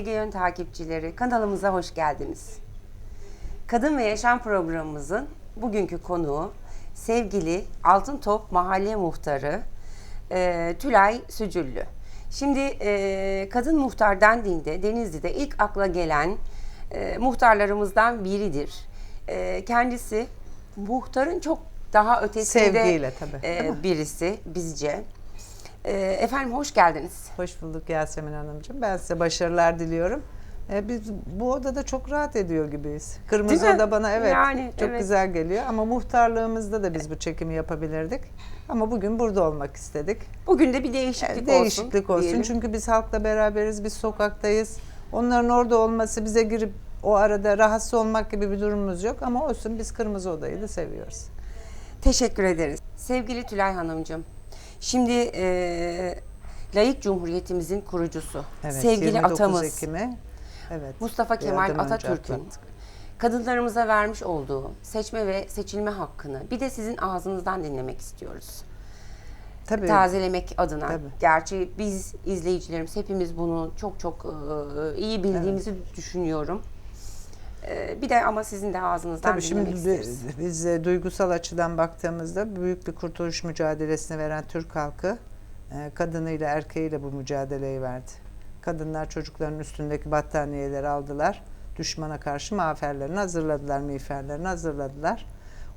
Ege Yön takipçileri kanalımıza hoş geldiniz. Kadın ve Yaşam programımızın bugünkü konuğu sevgili Altın Top Mahalle Muhtarı e, Tülay Sücüllü. Şimdi e, kadın muhtar dendiğinde Denizli'de ilk akla gelen e, muhtarlarımızdan biridir. E, kendisi muhtarın çok daha ötesinde Sevgiyle tabii, e, birisi bizce. E, efendim hoş geldiniz. Hoş bulduk Yasemin Hanımcığım. Ben size başarılar diliyorum. Ee, biz bu odada çok rahat ediyor gibiyiz. Kırmızı Değil mi? oda bana evet Yani, çok evet. güzel geliyor. Ama muhtarlığımızda da biz bu çekimi yapabilirdik. Ama bugün burada olmak istedik. Bugün de bir değişiklik, Ee, Değişiklik olsun. diyelim. Çünkü biz halkla beraberiz, biz sokaktayız. Onların orada olması bize girip o arada rahatsız olmak gibi bir durumumuz yok. Ama olsun biz kırmızı odayı da seviyoruz. Teşekkür ederiz. Sevgili Tülay Hanımcığım, şimdi e, layık cumhuriyetimizin kurucusu, Evet, sevgili 29 atamız Ekim'i evet, Mustafa Kemal Atatürk'ün kadınlarımıza vermiş olduğu seçme ve seçilme hakkını bir de sizin ağzınızdan dinlemek istiyoruz. Tabii. Tazelemek adına. Tabii. Gerçi biz izleyicilerimiz hepimiz bunu çok çok e, iyi bildiğimizi düşünüyorum. E, bir de ama sizin de ağzınızdan Tabii dinlemek şimdi isteriz. biz, e, duygusal açıdan baktığımızda büyük bir kurtuluş mücadelesini veren Türk halkı e, kadınıyla erkeğiyle bu mücadeleyi verdi. Kadınlar çocukların üstündeki battaniyeleri aldılar. Düşmana karşı maferlerini hazırladılar, miğferlerini hazırladılar.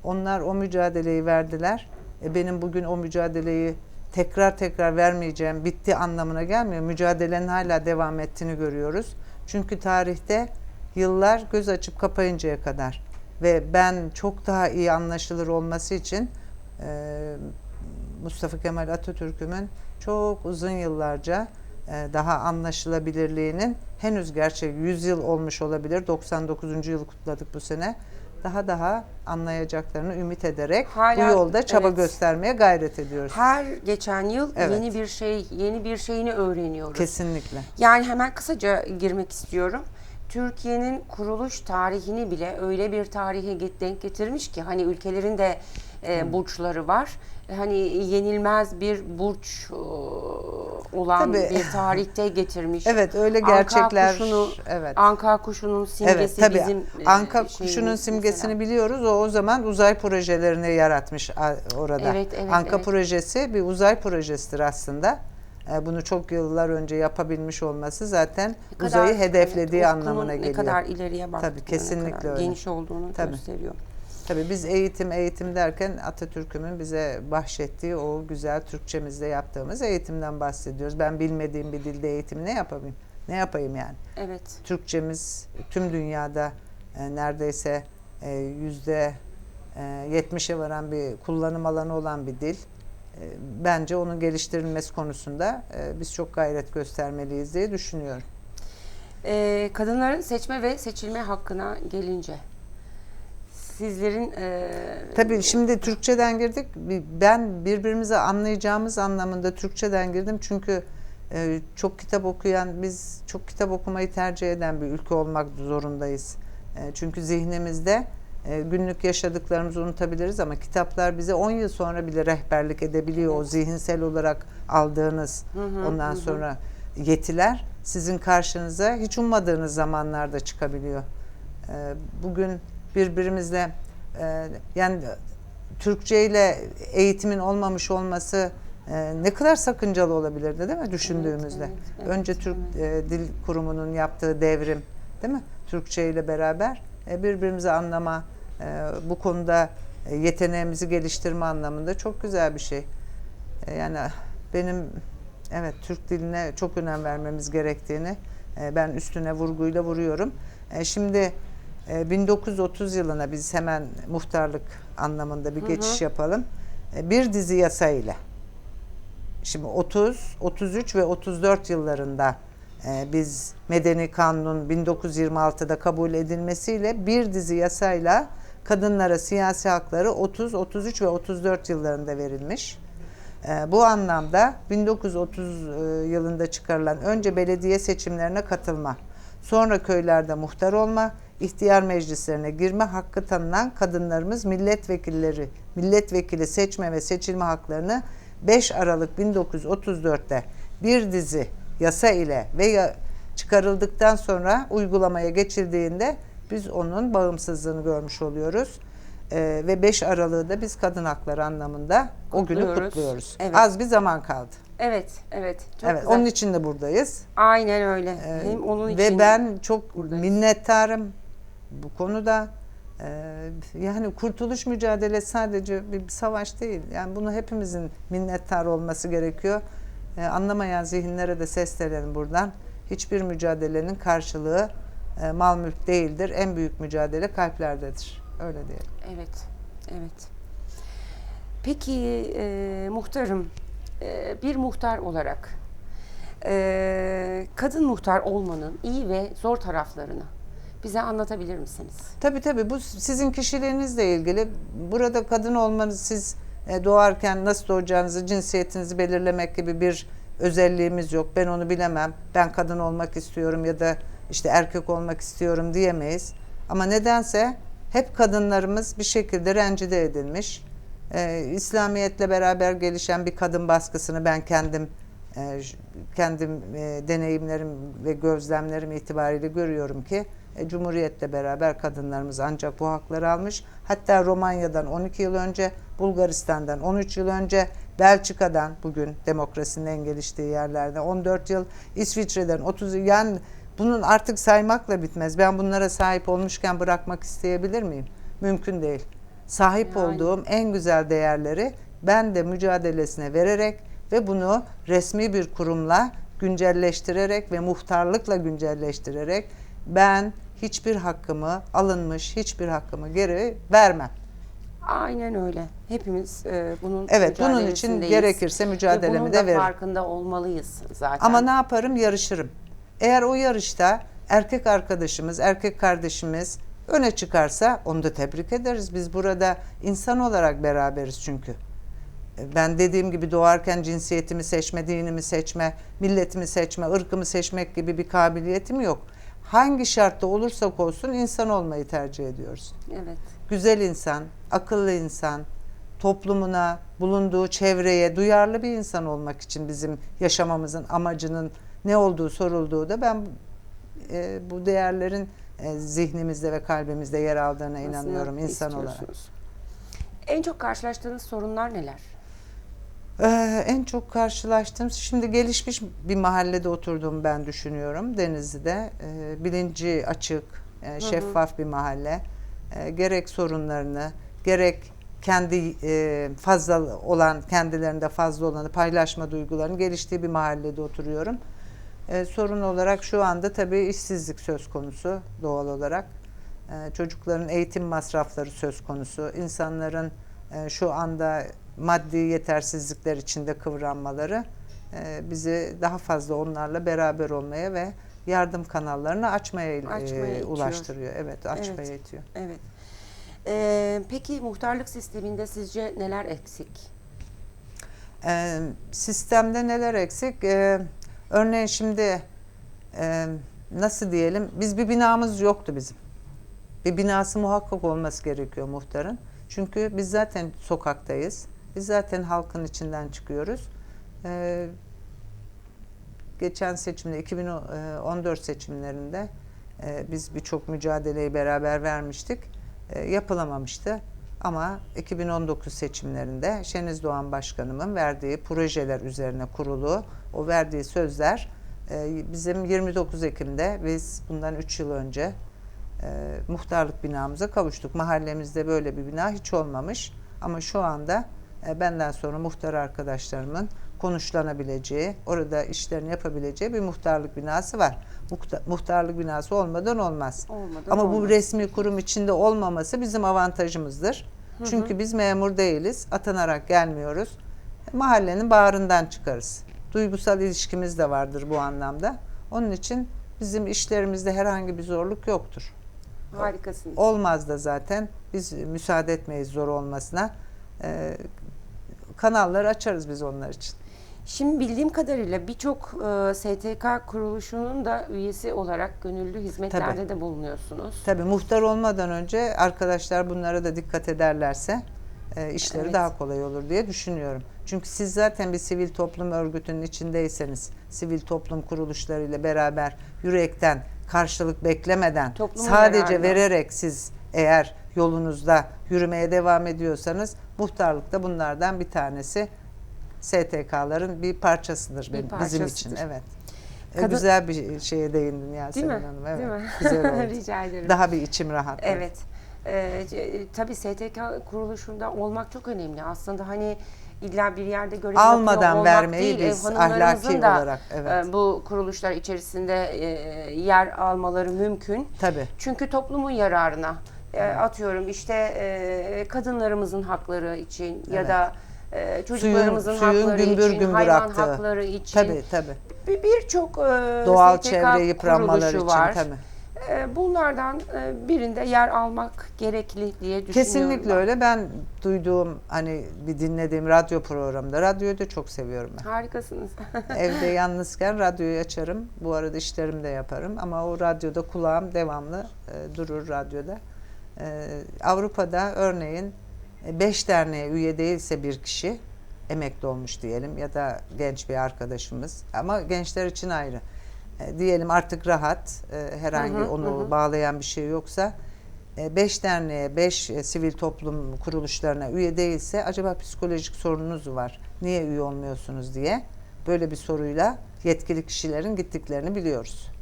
Onlar o mücadeleyi verdiler. E, benim bugün o mücadeleyi tekrar tekrar vermeyeceğim, bitti anlamına gelmiyor. Mücadelenin hala devam ettiğini görüyoruz. Çünkü tarihte yıllar göz açıp kapayıncaya kadar ve ben çok daha iyi anlaşılır olması için e, Mustafa Kemal Atatürk'ümün çok uzun yıllarca e, daha anlaşılabilirliğinin henüz gerçek 100 yıl olmuş olabilir. 99. yıl kutladık bu sene. Daha daha anlayacaklarını ümit ederek Hala- bu yolda çaba evet. göstermeye gayret ediyoruz. Her geçen yıl Evet. yeni bir şey, yeni bir şeyini öğreniyoruz. Kesinlikle. Yani hemen kısaca girmek istiyorum. Türkiye'nin kuruluş tarihini bile öyle bir tarihe denk getirmiş ki hani ülkelerin de e, burçları var. Hani yenilmez bir burç e, olan Tabii. bir tarihte getirmiş. Evet öyle Anka gerçekler. kuşunu, evet. Anka kuşunun simgesi Evet tabii bizim e, Anka şeyimiz kuşunun simgesini mesela. biliyoruz. O o zaman uzay projelerini yaratmış orada. Evet, evet, Anka evet. projesi bir uzay projesidir aslında. E, Bunu çok yıllar önce yapabilmiş olması zaten kadar, uzayı hedeflediği evet, anlamına geliyor. Ne kadar ileriye baktığını, Tabii, kesinlikle kadar öyle. geniş olduğunu Tabii. gösteriyor. Tabii biz eğitim eğitim derken Atatürk'ümün bize bahşettiği o güzel Türkçemizde yaptığımız eğitimden bahsediyoruz. Ben bilmediğim bir dilde eğitimi ne yapayım? Ne yapayım yani? Evet. Türkçemiz tüm dünyada e, neredeyse e, yüzde e, 70'e varan bir kullanım alanı olan bir dil. E, bence onun geliştirilmesi konusunda e, biz çok gayret göstermeliyiz diye düşünüyorum. Ee, kadınların seçme ve seçilme hakkına gelince sizlerin e, Tabii şimdi Türkçeden girdik. Ben birbirimizi anlayacağımız anlamında Türkçeden girdim çünkü e, çok kitap okuyan, biz çok kitap okumayı tercih eden bir ülke olmak zorundayız. E, Çünkü zihnimizde günlük yaşadıklarımızı unutabiliriz ama kitaplar bize 10 yıl sonra bile rehberlik edebiliyor. O zihinsel olarak aldığınız ondan sonra yetiler sizin karşınıza hiç ummadığınız zamanlarda çıkabiliyor. E, Bugün birbirimizle e, yani Türkçe ile eğitimin olmamış olması e, ne kadar sakıncalı olabilirdi değil mi düşündüğümüzde? evet, evet, Önce Türk e, Dil Kurumu'nun yaptığı devrim değil mi? Türkçe ile beraber e, birbirimizi anlama, e, bu konuda e, yeteneğimizi geliştirme anlamında çok güzel bir şey. E, yani benim evet Türk diline çok önem vermemiz gerektiğini e, ben üstüne vurguyla vuruyorum. E, Şimdi e, 1930 yılına biz hemen muhtarlık anlamında bir geçiş yapalım. E, Bir dizi yasa ile Şimdi 30, 33 ve 34 yıllarında e, biz Medeni Kanun'un 1926'da kabul edilmesiyle bir dizi yasayla kadınlara siyasi hakları 30, 33 ve 34 yıllarında verilmiş. E, bu anlamda 1930 e, yılında çıkarılan önce belediye seçimlerine katılma, sonra köylerde muhtar olma, ihtiyar meclislerine girme hakkı tanınan kadınlarımız milletvekilleri, milletvekili seçme ve seçilme haklarını 5 Aralık 1934'te bir dizi yasa ile ve ya- çıkarıldıktan sonra uygulamaya geçildiğinde biz onun bağımsızlığını görmüş oluyoruz. Ee, ve 5 Aralık'ı da biz kadın hakları anlamında o günü Kutluyoruz. kutluyoruz. Evet. Az bir zaman kaldı. Evet, evet. Çok evet, güzel. onun için de buradayız. Aynen öyle. Ee, Hem onun için Ve ben çok buradayız. minnettarım bu konuda. Ee, yani kurtuluş mücadelesi sadece bir savaş değil. Yani bunu hepimizin minnettar olması gerekiyor. Ee, anlamayan zihinlere de seslenelim buradan. Hiçbir mücadelenin karşılığı e, mal mülk değildir. En büyük mücadele kalplerdedir. Öyle diyelim. Evet, evet. Peki e, muhtarım, e, bir muhtar olarak e, kadın muhtar olmanın iyi ve zor taraflarını bize anlatabilir misiniz? Tabii tabii bu sizin kişiliğinizle ilgili. Burada kadın olmanız siz e, doğarken nasıl doğacağınızı, cinsiyetinizi belirlemek gibi bir özelliğimiz yok. Ben onu bilemem. Ben kadın olmak istiyorum ya da işte erkek olmak istiyorum diyemeyiz. Ama nedense hep kadınlarımız bir şekilde rencide edilmiş. E, İslamiyetle beraber gelişen bir kadın baskısını ben kendim e, kendim e, deneyimlerim ve gözlemlerim itibariyle görüyorum ki e, Cumhuriyet'le beraber kadınlarımız ancak bu hakları almış. Hatta Romanya'dan 12 yıl önce, Bulgaristan'dan 13 yıl önce, Belçika'dan bugün demokrasinin en geliştiği yerlerde 14 yıl, İsviçre'den 30 yıl. Yani bunun artık saymakla bitmez. Ben bunlara sahip olmuşken bırakmak isteyebilir miyim? Mümkün değil. Sahip Yani. olduğum en güzel değerleri ben de mücadelesine vererek ve bunu resmi bir kurumla güncelleştirerek ve muhtarlıkla güncelleştirerek ben hiçbir hakkımı alınmış hiçbir hakkımı geri vermem. Aynen öyle. Hepimiz e, bunun Evet bunun için mücadelesindeyiz. gerekirse Ve mücadelemi bunun de da veririm. farkında olmalıyız zaten. Ama ne yaparım? Yarışırım. Eğer o yarışta erkek arkadaşımız, erkek kardeşimiz öne çıkarsa onu da tebrik ederiz. Biz burada insan olarak beraberiz çünkü. E, Ben dediğim gibi doğarken cinsiyetimi seçme, dinimi seçme, milletimi seçme, ırkımı seçmek gibi bir kabiliyetim yok. Hangi şartta olursak olsun insan olmayı tercih ediyoruz. Evet. Güzel insan, akıllı insan, toplumuna, bulunduğu çevreye duyarlı bir insan olmak için bizim yaşamamızın amacının ne olduğu sorulduğu da ben e, bu değerlerin e, zihnimizde ve kalbimizde yer aldığına Aslında inanıyorum insan olarak. En çok karşılaştığınız sorunlar neler? Ee, en çok karşılaştığım şimdi gelişmiş bir mahallede oturduğumu ben düşünüyorum Denizli'de Ee, bilinci açık e, şeffaf bir mahalle Ee, gerek sorunlarını gerek kendi e, fazla olan kendilerinde fazla olanı paylaşma duygularının geliştiği bir mahallede oturuyorum. Ee, sorun olarak şu anda tabii işsizlik söz konusu doğal olarak. Ee, çocukların eğitim masrafları söz konusu. İnsanların e, şu anda maddi yetersizlikler içinde kıvranmaları e, bizi daha fazla onlarla beraber olmaya ve yardım kanallarını açmaya, e, Açmaya ulaştırıyor. Evet, açmaya Evet. itiyor. Evet. Ee, peki muhtarlık sisteminde sizce neler eksik? Ee, sistemde neler eksik? Ee, örneğin şimdi e, nasıl diyelim? Biz bir binamız yoktu bizim. Bir binası muhakkak olması gerekiyor muhtarın. Çünkü biz zaten sokaktayız. Biz zaten halkın içinden çıkıyoruz. Ee, geçen seçimde 2014 seçimlerinde e, biz birçok mücadeleyi beraber vermiştik. E, yapılamamıştı. Ama 2019 seçimlerinde Şeniz Doğan Başkanımın verdiği projeler üzerine kurulu o verdiği sözler e, bizim 29 Ekim'de biz bundan 3 yıl önce e, muhtarlık binamıza kavuştuk. Mahallemizde böyle bir bina hiç olmamış ama şu anda benden sonra muhtar arkadaşlarımın konuşlanabileceği, orada işlerini yapabileceği bir muhtarlık binası var. Muhta- Muhtarlık binası olmadan olmaz. Olmadan Ama bu olmaz. resmi kurum içinde olmaması bizim avantajımızdır. Çünkü biz memur değiliz, atanarak gelmiyoruz. Mahallenin bağrından çıkarız. Duygusal ilişkimiz de vardır bu anlamda. Onun için bizim işlerimizde herhangi bir zorluk yoktur. Harikasınız. Olmaz da zaten. Biz müsaade etmeyiz zor olmasına. Ee, kanalları açarız biz onlar için. Şimdi bildiğim kadarıyla birçok e, STK kuruluşunun da üyesi olarak gönüllü hizmetlerde Tabii. de bulunuyorsunuz. Tabii muhtar olmadan önce arkadaşlar bunlara da dikkat ederlerse e, işleri Evet. daha kolay olur diye düşünüyorum. Çünkü siz zaten bir sivil toplum örgütünün içindeyseniz, sivil toplum kuruluşlarıyla beraber yürekten karşılık beklemeden Toplumun sadece yararına. vererek siz eğer yolunuzda yürümeye devam ediyorsanız muhtarlık da bunlardan bir tanesi. STK'ların bir parçasıdır Bir benim, bizim için. parçasıdır. Evet. E, Kadın- Güzel bir şeye değindin Değil Yasemin mi? Hanım. Evet. Değil mi? Güzel oldu. Rica ederim. Daha bir içim rahat. Evet. Ee, c- tabii STK kuruluşunda olmak çok önemli. Aslında hani illa bir yerde görev Almadan olmak vermeyi değil, biz ahlaki da, olarak, evet. e, bu kuruluşlar içerisinde e, yer almaları mümkün. Tabii. Çünkü toplumun yararına e, atıyorum işte e, kadınlarımızın hakları için ya Evet. da e, çocuklarımızın suyun hakları gümbür için, gümbür hayvan aktığı. hakları için Tabii tabii. bir- birçok e, Doğal STK çevre yıpranmaları kuruluşu için var. tabii. E, Bunlardan e, birinde yer almak gerekli diye düşünüyorum. Kesinlikle ben. öyle. Ben duyduğum hani bir dinlediğim radyo programında radyoyu da çok seviyorum ben. Harikasınız. Evde yalnızken radyoyu açarım. Bu arada işlerimi de yaparım ama o radyoda kulağım devamlı e, durur radyoda. E, Avrupa'da örneğin 5 derneğe üye değilse bir kişi emekli olmuş diyelim ya da genç bir arkadaşımız ama gençler için ayrı. E, diyelim artık rahat, e, herhangi Hı hı, onu hı bağlayan bir şey yoksa 5 derneğe, 5 sivil toplum kuruluşlarına üye değilse acaba psikolojik sorununuz mu var? Niye üye olmuyorsunuz diye böyle bir soruyla yetkili kişilerin gittiklerini biliyoruz.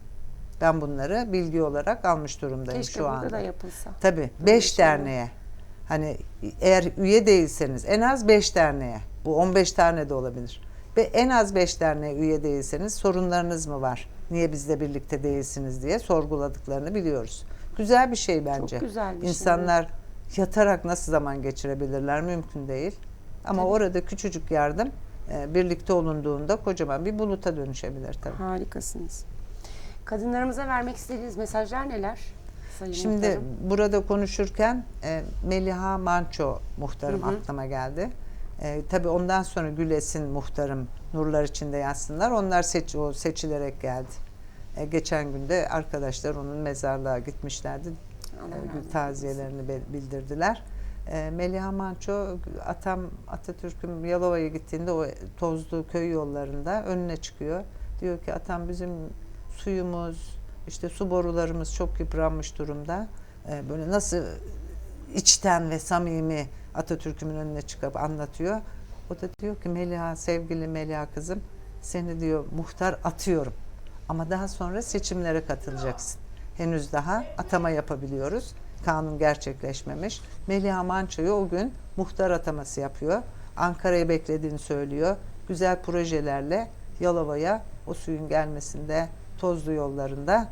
Ben bunları bilgi olarak almış durumdayım Keşke şu burada anda. da yapılsa. Tabii 5 şeyler. derneğe. Hani eğer üye değilseniz en az 5 derneğe. Bu 15 tane de olabilir. Ve en az 5 derneğe üye değilseniz sorunlarınız mı var? Niye bizle birlikte değilsiniz diye sorguladıklarını biliyoruz. Güzel bir şey bence. güzel bir şey, İnsanlar yatarak nasıl zaman geçirebilirler? Mümkün değil. Ama Tabii. orada küçücük yardım e, birlikte olunduğunda kocaman bir buluta dönüşebilir tabii. Harikasınız. Kadınlarımıza vermek istediğiniz mesajlar neler? Sayın Şimdi Muhtarım? burada konuşurken e, Meliha Manço muhtarım Hı hı. aklıma geldi. E, tabii ondan sonra Güles'in muhtarım Nurlar içinde yatsınlar. Onlar seç, o seçilerek geldi. E, geçen günde arkadaşlar onun mezarlığa gitmişlerdi. E, taziyelerini bildirdiler. E, Meliha Manço atam Atatürk'ün Yalova'ya gittiğinde o tozlu köy yollarında önüne çıkıyor. Diyor ki atam bizim suyumuz, işte su borularımız çok yıpranmış durumda. E, böyle nasıl içten ve samimi Atatürk'ümün önüne çıkıp anlatıyor. O da diyor ki Meliha, sevgili Meliha kızım seni diyor muhtar atıyorum. Ama daha sonra seçimlere katılacaksın. Henüz daha atama yapabiliyoruz. Kanun gerçekleşmemiş. Meliha Manço'yu o gün muhtar ataması yapıyor. Ankara'yı beklediğini söylüyor. Güzel projelerle Yalova'ya o suyun gelmesinde, tozlu yollarında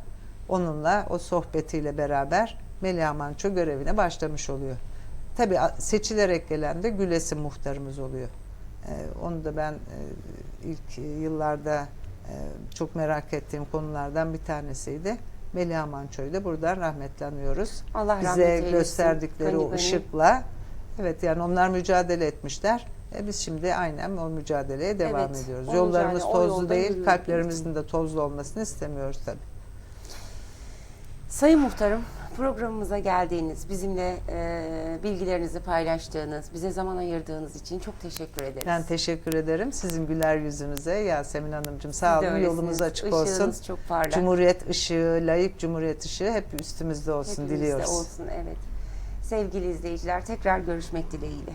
onunla o sohbetiyle beraber Meliha Manço görevine başlamış oluyor. Tabii seçilerek gelen de Güles'in muhtarımız oluyor. Ee, onu da ben e, ilk yıllarda e, çok merak ettiğim konulardan bir tanesiydi. Meliha Manço'yu da buradan rahmetle anıyoruz. Allah rahmet Bize eylesin. gösterdikleri Gani o gani. ışıkla evet yani onlar mücadele etmişler. E biz şimdi aynen o mücadeleye devam Evet, ediyoruz. o Yollarımız mücadele, o tozlu yolda değil, yürüyoruz. kalplerimizin de tozlu olmasını istemiyoruz tabii. Sayın Muhtarım, programımıza geldiğiniz, bizimle e, bilgilerinizi paylaştığınız, bize zaman ayırdığınız için çok teşekkür ederiz. Ben teşekkür ederim. Sizin güler yüzünüze Yasemin Hanımcığım Siz sağ de olun. öylesiniz. Yolunuz açık Işığınız olsun. çok parlak. Cumhuriyet ışığı, layık Cumhuriyet ışığı hep üstümüzde olsun Hepimizde diliyoruz. olsun, evet. Sevgili izleyiciler, tekrar görüşmek dileğiyle.